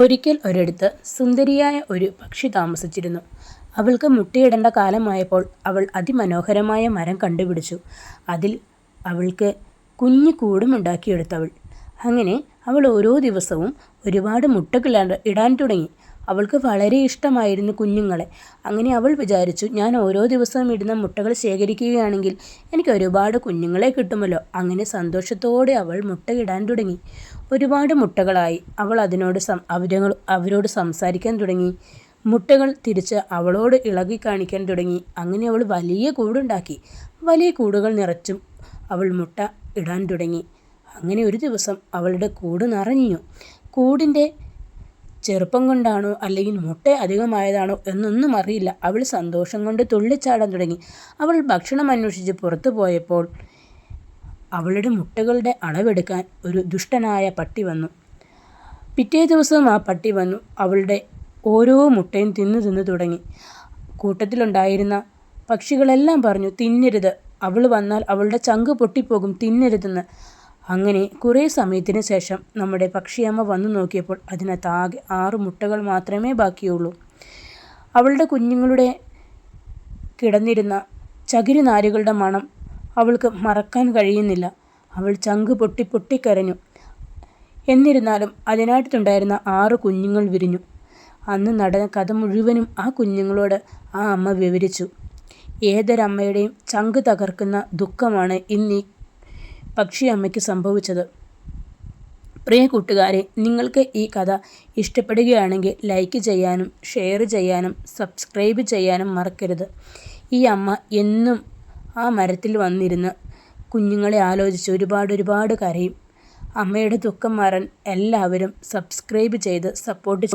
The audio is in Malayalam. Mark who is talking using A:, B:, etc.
A: ഒരിക്കൽ ഒരിടത്ത് സുന്ദരിയായ ഒരു പക്ഷി താമസിച്ചിരുന്നു. അവൾക്ക് മുട്ടയിടേണ്ട കാലമായപ്പോൾ അവൾ അതിമനോഹരമായ മരം കണ്ടുപിടിച്ചു. അതിൽ അവൾക്ക് കുഞ്ഞു കൂടുമുണ്ടാക്കിയെടുത്തവൾ. അങ്ങനെ അവൾ ഓരോ ദിവസവും ഒരുപാട് മുട്ടകൾ ഇടാൻ തുടങ്ങി. അവൾക്ക് വളരെ ഇഷ്ടമായിരുന്നു കുഞ്ഞുങ്ങളെ. അങ്ങനെ അവൾ വിചാരിച്ചു, ഞാൻ ഓരോ ദിവസവും ഇടുന്ന മുട്ടകൾ ശേഖരിക്കുകയാണെങ്കിൽ എനിക്ക് ഒരുപാട് കുഞ്ഞുങ്ങളെ കിട്ടുമല്ലോ. അങ്ങനെ സന്തോഷത്തോടെ അവൾ മുട്ടയിടാൻ തുടങ്ങി. ഒരുപാട് മുട്ടകളായി. അവൾ അതിനോട് സം അവരോട് സംസാരിക്കാൻ തുടങ്ങി. മുട്ടകൾ തിരിച്ച് അവളോട് ഇളകി കാണിക്കാൻ തുടങ്ങി. അങ്ങനെ അവൾ വലിയ കൂടുണ്ടാക്കി. വലിയ കൂടുകൾ നിറച്ചും അവൾ മുട്ട ഇടാൻ തുടങ്ങി. അങ്ങനെ ഒരു ദിവസം അവളുടെ കൂട് നിറഞ്ഞു. കൂടിന്റെ ചെറുപ്പം കൊണ്ടാണോ അല്ലെങ്കിൽ മുട്ട അധികമായതാണോ എന്നൊന്നും അറിയില്ല. അവൾ സന്തോഷം കൊണ്ട് തുള്ളിച്ചാടാൻ തുടങ്ങി. അവൾ ഭക്ഷണം അന്വേഷിച്ച് പുറത്തു പോയപ്പോൾ അവളുടെ മുട്ടകളുടെ അളവെടുക്കാൻ ഒരു ദുഷ്ടനായ പട്ടി വന്നു. പിറ്റേ ദിവസവും ആ പട്ടി വന്നു അവളുടെ ഓരോ മുട്ടയും തിന്നു തിന്നു തുടങ്ങി. കൂട്ടത്തിലുണ്ടായിരുന്ന പക്ഷികളെല്ലാം പറഞ്ഞു, തിന്നരുത്, അവൾ വന്നാൽ അവളുടെ ചങ്ക് പൊട്ടിപ്പോകും, തിന്നരുതെന്ന്. അങ്ങനെ കുറേ സമയത്തിന് ശേഷം നമ്മുടെ പക്ഷിയമ്മ വന്നു നോക്കിയപ്പോൾ അതിനകത്ത് ആകെ ആറ് മുട്ടകൾ മാത്രമേ ബാക്കിയുള്ളൂ. അവളുടെ കുഞ്ഞുങ്ങളുടെ കിടന്നിരുന്ന ചകിരി നാരുകളുടെ മണം അവൾക്ക് മറക്കാൻ കഴിയുന്നില്ല. അവൾ ചങ്ക് പൊട്ടി പൊട്ടിക്കരഞ്ഞു എന്നിരുന്നാലും അതിനായിട്ടുണ്ടായിരുന്ന ആറ് കുഞ്ഞുങ്ങൾ വിരിഞ്ഞു. അന്ന് നടന്ന കഥ മുഴുവനും ആ കുഞ്ഞുങ്ങളോട് ആ അമ്മ വിവരിച്ചു. ഏതൊരമ്മയുടെയും ചങ്ക് തകർക്കുന്ന ദുഃഖമാണ് ഇന്നീ പക്ഷിയമ്മയ്ക്ക് സംഭവിച്ചത്. പ്രിയ കൂട്ടുകാരെ, നിങ്ങൾക്ക് ഈ കഥ ഇഷ്ടപ്പെടുകയാണെങ്കിൽ ലൈക്ക് ചെയ്യാനും ഷെയർ ചെയ്യാനും സബ്സ്ക്രൈബ് ചെയ്യാനും മറക്കരുത്. ഈ അമ്മ എന്നും ആ മരത്തിൽ വന്നിരുന്ന് കുഞ്ഞുങ്ങളെ ആലോചിച്ച് ഒരുപാട് ഒരുപാട് കരയും. അമ്മയുടെ ദുഃഖം മാറാൻ എല്ലാവരും സബ്സ്ക്രൈബ് ചെയ്ത് സപ്പോർട്ട്